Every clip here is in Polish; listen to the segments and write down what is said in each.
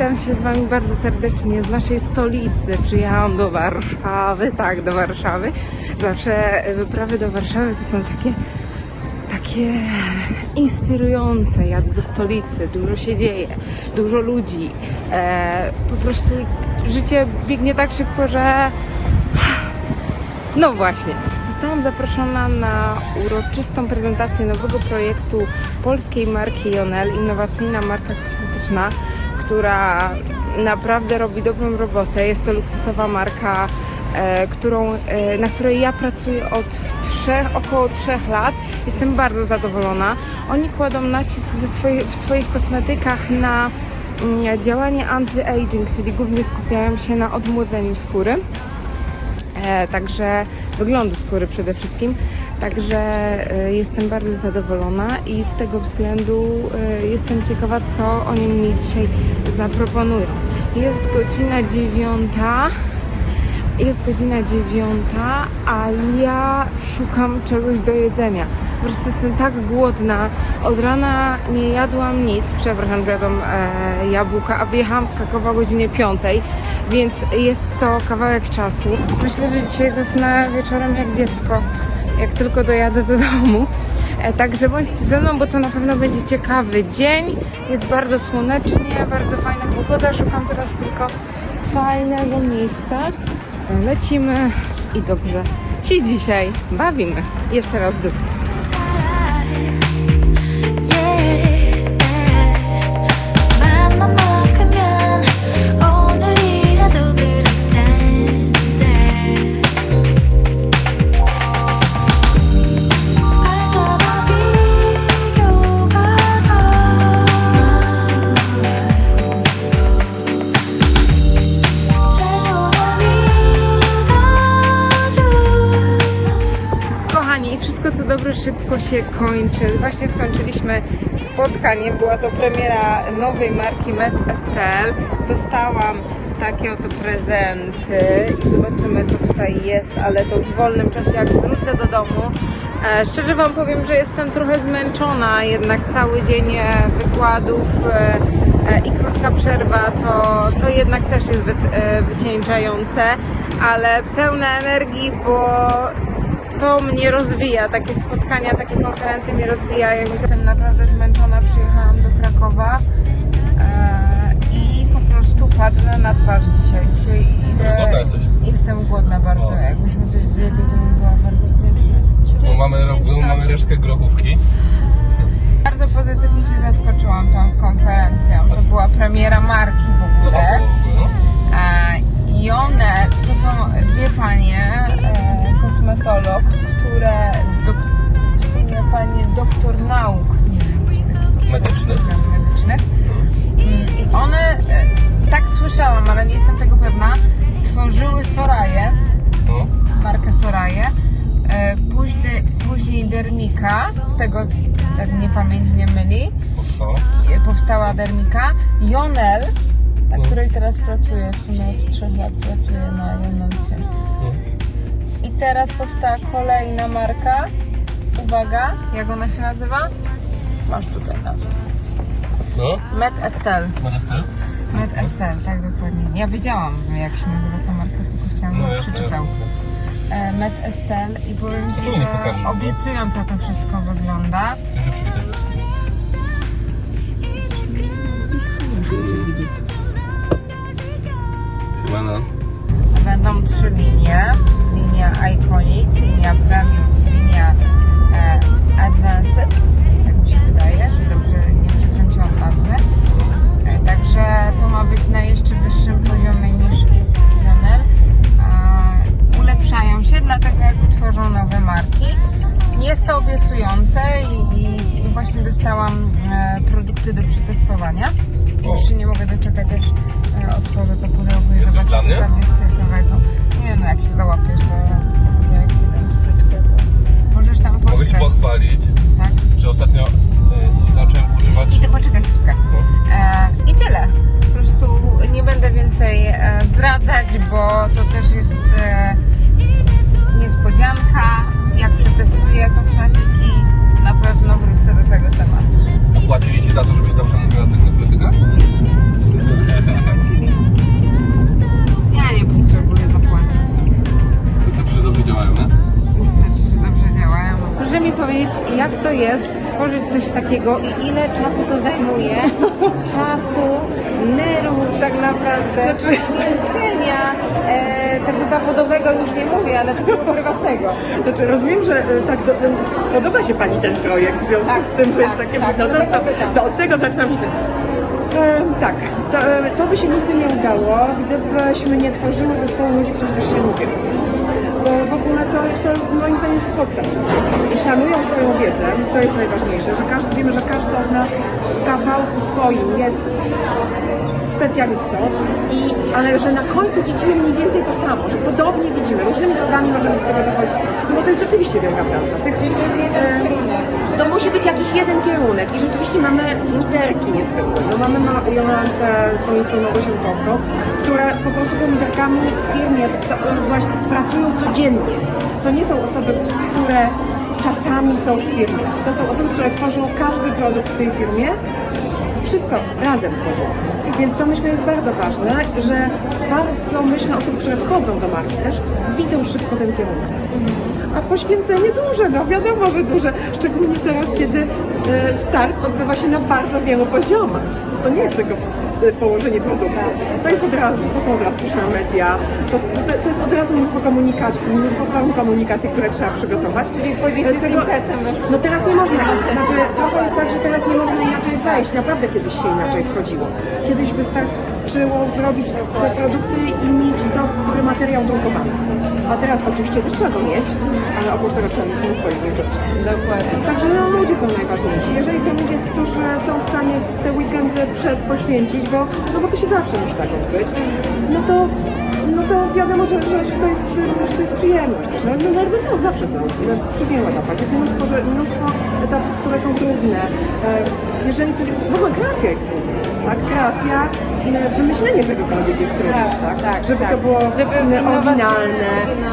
Witam się z Wami bardzo serdecznie z naszej stolicy. Przyjechałam do Warszawy, tak, do Warszawy. Zawsze wyprawy do Warszawy to są takie, takie inspirujące. Jadę do stolicy, dużo się dzieje, dużo ludzi. E, po prostu życie biegnie tak szybko, że no właśnie. Zostałam zaproszona na uroczystą prezentację nowego projektu polskiej marki Jonel, innowacyjna marka kosmetyczna, która naprawdę robi dobrą robotę. Jest to luksusowa marka, e, którą, e, na której ja pracuję od trzech, około trzech lat. Jestem bardzo zadowolona. Oni kładą nacisk w, swoich- w swoich kosmetykach na mm, działanie anti-aging, czyli głównie skupiają się na odmłodzeniu skóry. E, także wyglądu skóry przede wszystkim. Także e, jestem bardzo zadowolona i z tego względu e, jestem ciekawa, co oni mi dzisiaj zaproponują. Jest godzina dziewiąta. Jest godzina dziewiąta, a ja szukam czegoś do jedzenia. Po prostu jestem tak głodna. Od rana nie jadłam nic. Przepraszam, zjadłam e, jabłka, a wyjechałam z Krakowa o godzinie piątej, więc jest to kawałek czasu. Myślę, że dzisiaj zasnę wieczorem jak dziecko, jak tylko dojadę do domu. E, Także bądźcie ze mną, bo to na pewno będzie ciekawy dzień. Jest bardzo słonecznie, bardzo fajna pogoda. Szukam teraz tylko fajnego miejsca. Lecimy i dobrze się dzisiaj bawimy. Jeszcze raz dów. Się kończy. Właśnie skończyliśmy spotkanie. Była to premiera nowej marki Met Estelle. Dostałam takie oto prezenty i zobaczymy co tutaj jest, ale to w wolnym czasie jak wrócę do domu. E, szczerze Wam powiem, że jestem trochę zmęczona, jednak cały dzień e, wykładów e, i krótka przerwa to, to jednak też jest wy, wycieńczające, ale pełna energii, bo to mnie rozwija, takie spotkania, takie konferencje mnie rozwijają. Jestem naprawdę zmęczona, przyjechałam do Krakowa e, i po prostu padnę na twarz dzisiaj. Dzisiaj idę, jestem głodna bardzo, O. jakbyśmy coś zjedli, to bym była bardzo wdzięczna. Bo mamy, bo mamy resztkę grochówki. Bardzo pozytywnie się zaskoczyłam tą konferencją. To była premiera marki w Co tam ogóle. było? No? E, I one słyszałam, ale nie jestem tego pewna, stworzyły Soraję, No. markę Soraję. E, później, później Dermika, z tego tak mnie pamięć nie myli, e, powstała Dermika. Jonel, na No. której teraz pracuję, w sumie od trzech lat pracuję na Jonelsie. No. I teraz powstała kolejna marka. Uwaga, jak ona się nazywa? Masz tutaj nazwę. No. Met Estelle. Met Estelle, tak dokładnie. Ja wiedziałam, jak się nazywa ta marka, tylko chciałam, No żeby jasne, przeczytał. jasne. E, Met Estelle i powiem Ci, czemu nie że pokażesz? obiecująco to wszystko wygląda. Chcę się przywitać ze wszystkim. Właśnie dostałam e, produkty do przetestowania. I już się nie mogę doczekać, aż e, otworzę to pudełko i zobaczę, co tam jest ciekawego. Nie no, jak się załapiesz, to jak dam troszeczkę, to możesz tam Mogę się pochwalić, Tak? że ostatnio y, zacząłem używać... I ty poczekaj chwilkę. No. E, I tyle. Po prostu nie będę więcej e, zdradzać, bo to też jest e, zobaczyć, jak to jest stworzyć coś takiego i ile czasu to zajmuje. Czasu, nerwów tak naprawdę, Znaczy- poświęcenia e, tego zawodowego już nie mówię, ale takiego prywatnego. Znaczy rozumiem, że e, tak do, podoba się Pani ten projekt w związku Tak, z tym, że tak, jest takie... tak, no, to, od tego zaczynam się. E, tak, to, e, to by się nigdy nie udało, gdybyśmy nie tworzyły zespołu ludzi, którzy też się lubią. Bo w ogóle to, to moim zdaniem jest podstaw wszystkiego. I szanują swoją wiedzę, to jest najważniejsze, że każdy, wiemy, że każda z nas w kawałku swoim jest specjalistą, i, ale że na końcu widzimy mniej więcej to samo, że podobnie widzimy, różnymi drogami możemy do tego dochodzić, no bo to jest rzeczywiście wielka praca. Tych, Czyli to jest jeden kierunek. to musi być jakiś jeden kierunek i rzeczywiście mamy liderki niezwykłe. No mamy Ma- Jolantę z województwem Małgosiątkowską, które po prostu są liderkami w firmie, to, właśnie pracują codziennie. To nie są osoby, które czasami są w firmie. To są osoby, które tworzą każdy produkt w tej firmie wszystko razem tworzą. Więc to myślę jest bardzo ważne, że bardzo myślę osoby, które wchodzą do marki też widzą szybko ten kierunek. A poświęcenie duże, no wiadomo, że duże, szczególnie teraz, kiedy e, start odbywa się na bardzo wielu poziomach. To nie jest tylko położenie produktu. To jest od razu, to są od razu social media, to, to, to jest od razu mnóstwo komunikacji, mnóstwo form komunikacji, które trzeba przygotować. Czyli wchodzicie z impetem no teraz nie można, znaczy trochę jest tak, że teraz nie można inaczej wejść. Naprawdę kiedyś się inaczej wchodziło. Kiedyś wystarczyło zrobić te produkty i mieć dobry materiał drukowany. A teraz oczywiście też trzeba go mieć, ale oprócz tego trzeba mieć na swoich rzeczy. Dokładnie. Także no, ludzie są najważniejsi. Jeżeli są ludzie, którzy są w stanie te weekendy przed poświęcić, bo, no bo to się zawsze musi tak odbyć, no to, no to wiadomo, że, że, że, to jest, że to jest przyjemność. też. No, nerwy są, zawsze są. No, Przy wielu etapach. Jest mnóstwo, że, mnóstwo etapów, które są trudne. E, Jeżeli coś, w ogóle kreacja jest trudna. Tak, kreacja, wymyślenie czegokolwiek jest trudne, Tak, tak? tak, Żeby tak. to było Żeby innowacyjne, oryginalne,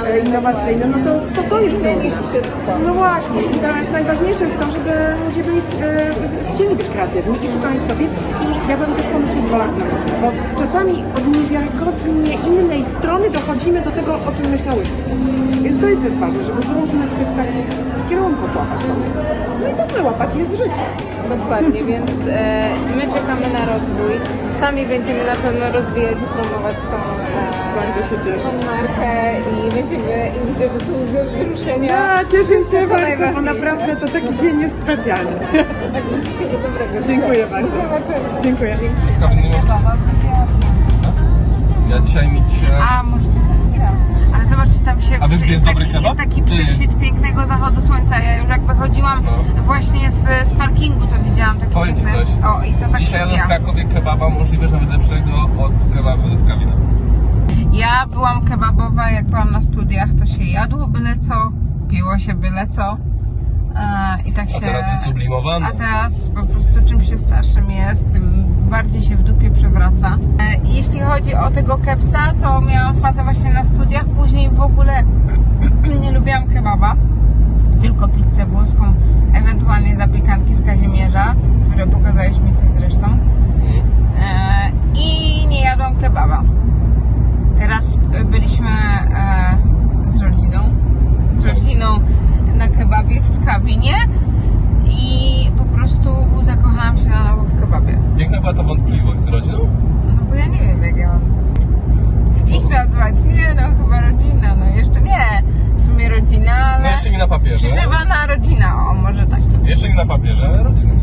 e, innowacyjne, no to, to, to jest niż trudne. wszystko. No właśnie, i teraz najważniejsze jest to, żeby ludzie byli, e, chcieli być kreatywni i szukali w sobie. I ja bym też pomysłów bardzo różnych, bo czasami od niewiarygodnie innej strony dochodzimy do tego, o czym myślałyśmy. Więc to jest też ważne, żeby z różnych tych takich kierunków łapać pomysł. No i w ogóle łapać je z życia. Dokładnie, więc e, my czekamy na rozwój. Sami będziemy na pewno rozwijać i promować tą, e, Bardzo się cieszę. tą markę i będziemy, i widzę, że tu łzy wzruszenia. Ja cieszę się bardzo, bo najważniejsze. naprawdę to taki dzień jest specjalny. Także wszystkiego dobrego. Dziękuję Do bardzo. zobaczenia. Dziękuję. Mam Ja dzisiaj mi dzisiaj... A, możecie jest taki, prześwit pięknego zachodu słońca. Ja już jak wychodziłam No. właśnie z, z parkingu, to widziałam taki Powiem ci piękny... coś. O, i to tak Dzisiaj jadłem ja. w Krakowie kebaba, możliwe, że nawet lepszego od kebabu ze Skawina. Ja byłam kebabowa, jak byłam na studiach, to się jadło byle co, piło się byle co. E, I tak się... A teraz jest sublimowany. A teraz po prostu czym się starszym jest, tym bardziej się w dupie przewraca. E, jeśli chodzi o tego kepsa, to miałam fazę właśnie na studiach, później w ogóle nie lubiłam kebaba, tylko pizzę włoską, ewentualnie zapiekanki z Kazimierza, które pokazałeś mi ty zresztą. Mhm. E, I nie jadłam kebaba. Teraz e, byliśmy e, z rodziną, z rodziną na kebabie w Skawinie i po prostu zakochałam się na nowo w kebabie. Jaka była ta wątpliwość z rodziną? No bo ja nie wiem jak ja mam ich nazwać. Nie no, chyba rodzina, no jeszcze nie. W sumie rodzina, No ale jeszcze nie na papierze. przeżywana rodzina, o może tak. Jeszcze nie na papierze, ale rodzina.